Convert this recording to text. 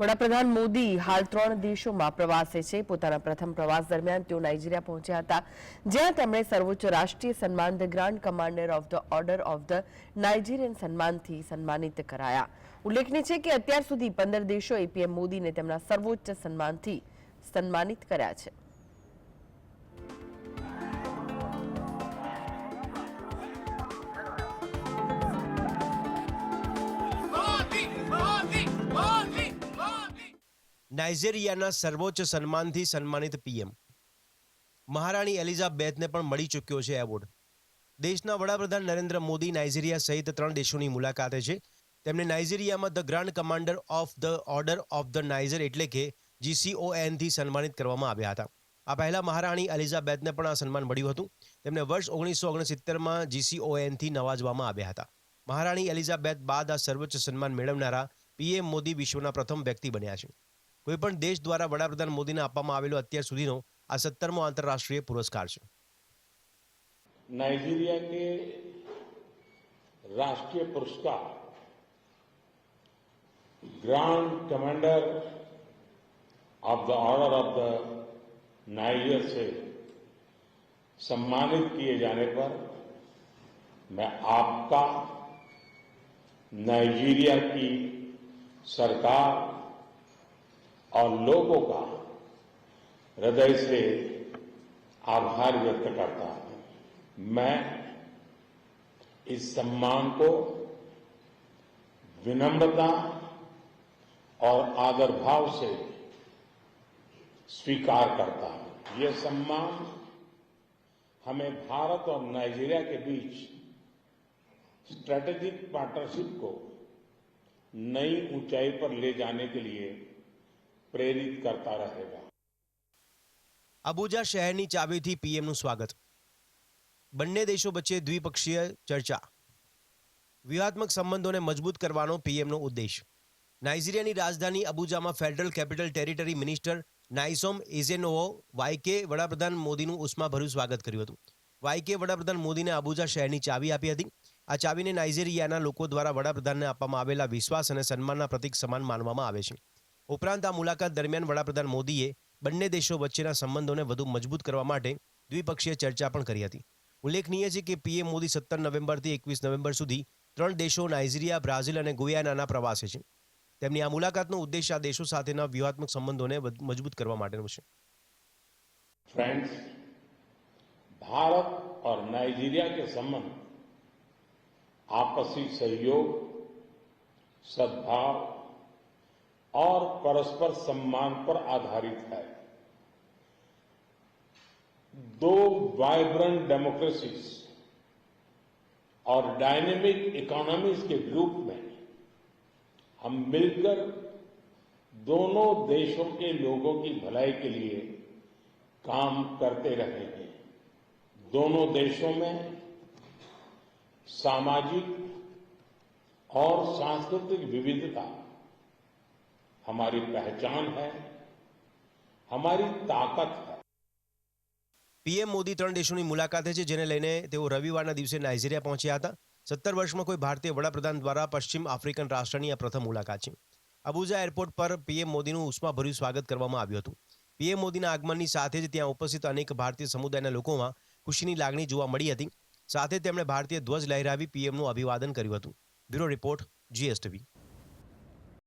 વડાપ્રધાન મોદી હાલ ત્રણ દેશોમાં પ્રવાસે છે. પોતાના પ્રથમ પ્રવાસ દરમિયાન તેઓ નાઇજીરિયા પહોંચ્યા હતા, જ્યાં તેમણે સર્વોચ્ચ રાષ્ટ્રીય સન્માન the grand commander of the order of the Nigerian સન્માનથી સન્માનિત કરાયા. ઉલ્લેખનીય છે કે અત્યાર સુધી પંદર દેશોએ પીએમ મોદીને તેમના સર્વોચ્ચ સન્માનથી સન્માનિત કર્યા છે. નાઇજેરિયાના સર્વોચ્ચ સન્માનથી સન્માનિત પીએમ. મહારાણી એલિઝાબેથને પણ મળી ચૂક્યો છે એવોર્ડ. દેશના વડાપ્રધાન નરેન્દ્ર મોદી નાઇજીરિયા સહિત ત્રણ દેશોની મુલાકાતે છે. તેમને નાઇજીરિયામાં the grand commander of the order of the Niger એટલે કે જીસીઓએનથી સન્માનિત કરવામાં આવ્યા હતા. આ પહેલા મહારાણી એલિઝાબેથને પણ આ સન્માન મળ્યું હતું. તેમને વર્ષ ઓગણીસો ઓગણસિત્તેરમાં જીસીઓએનથી નવાજવામાં આવ્યા હતા. મહારાણી એલિઝાબેથ બાદ આ સર્વોચ્ચ સન્માન મેળવનારા પીએમ મોદી વિશ્વના પ્રથમ વ્યક્તિ બન્યા છે. કોઈપણ દેશ દ્વારા વડાપ્રધાન મોદીને આપવામાં આવેલો અત્યાર સુધીનો આ સત્તરમો આંતરરાષ્ટ્રીય પુરસ્કાર છે नाइजीरिया के राष्ट्रीय पुरस्कार grand commander of the order of the Niger से सम्मानित किए जाने पर मैं आपका नाइजीरिया की सरकार और लोगों का हृदय से आभार व्यक्त करता हूँ। मैं इस सम्मान को विनम्रता और आदर भाव से स्वीकार करता हूँ। यह सम्मान हमें भारत और नाइजीरिया के बीच स्ट्रेटेजिक पार्टनरशिप को नई ऊंचाई पर ले जाने के लिए પ્રેરિત કરતા રહેગા અબુજા શહેરની ચાબીથી પીએમનું સ્વાગત. બંને દેશો વચ્ચે દ્વિપક્ષીય ચર્ચા. વ્યૂહાત્મક સંબંધોને મજબૂત કરવાનો પીએમનો ઉદ્દેશ. નાઇજીરિયાની રાજધાની અબુજામાં federal capital territory minister Nyesom Ezenwo Wike વડાપ્રધાન મોદીનું ઉષ્માભર્યું સ્વાગત કર્યું હતું. વાયકે વડાપ્રધાન મોદીને અબુજા શહેરની ચાવી આપી હતી. આ ચાવીને નાઇજેરિયાના લોકો દ્વારા વડાપ્રધાનને આપવામાં આવેલા વિશ્વાસ અને સન્માનના પ્રતીક સમાન માનવામાં આવે છે. ઉપરાંત આ મુલાકાત દરમિયાન વડાપ્રધાન મોદીએ બંને દેશો વચ્ચેના સંબંધોને વધુ મજબૂત કરવા માટે દ્વિપક્ષીય ચર્ચા પણ કરી હતી ઉલ્લેખનીય છે કે પીએમ મોદી સત્તર નવેમ્બરથી એકવીસ નવેમ્બર સુધી ત્રણ દેશો નાઇજીરિયા બ્રાઝિલ અને ગુયાનાના પ્રવાસે છે તેમની આ મુલાકાતનો ઉદ્દેશ આ દેશો સાથેના વ્યૂહાત્મક સંબંધોને વધુ મજબૂત કરવા માટેનો છે फ्रेंड्स भारत और नाइजीरिया के संबंध आपसी सहयोग सद्भाव और परस्पर सम्मान पर आधारित है। दो वाइब्रेंट डेमोक्रेसीज और डायनेमिक इकोनॉमीज के रूप में हम मिलकर दोनों देशों के लोगों की भलाई के लिए काम करते रहे हैं। दोनों देशों में सामाजिक और सांस्कृतिक विविधता हमारी पहचान है हमारी ताकत है પીએમ મોદી ત્રણ દેશોની મુલાકાતે છે જેને લઈને તેઓ રવિવારના દિવસે નાઇજીરિયા પહોંચ્યા હતા સત્તર વર્ષમાં કોઈ ભારતીય વડાપ્રધાન દ્વારા પશ્ચિમ આફ્રિકન રાષ્ટ્રની આ પ્રથમ મુલાકાત છે અબુજા એરપોર્ટ પર પીએમ મોદીનું ઉષ્માભર્યું સ્વાગત કરવામાં આવ્યું હતું પીએમ મોદીના આગમનની સાથે જ ત્યાં ઉપસ્થિત અનેક ભારતીય સમુદાયના લોકોમાં ખુશીની લાગણી જોવા મળી હતી સાથે તેમણે ભારતીય ધ્વજ લહેરાવી પીએમનું અભિવાદન કર્યું હતું બ્યુરો રિપોર્ટ જીએસટીવી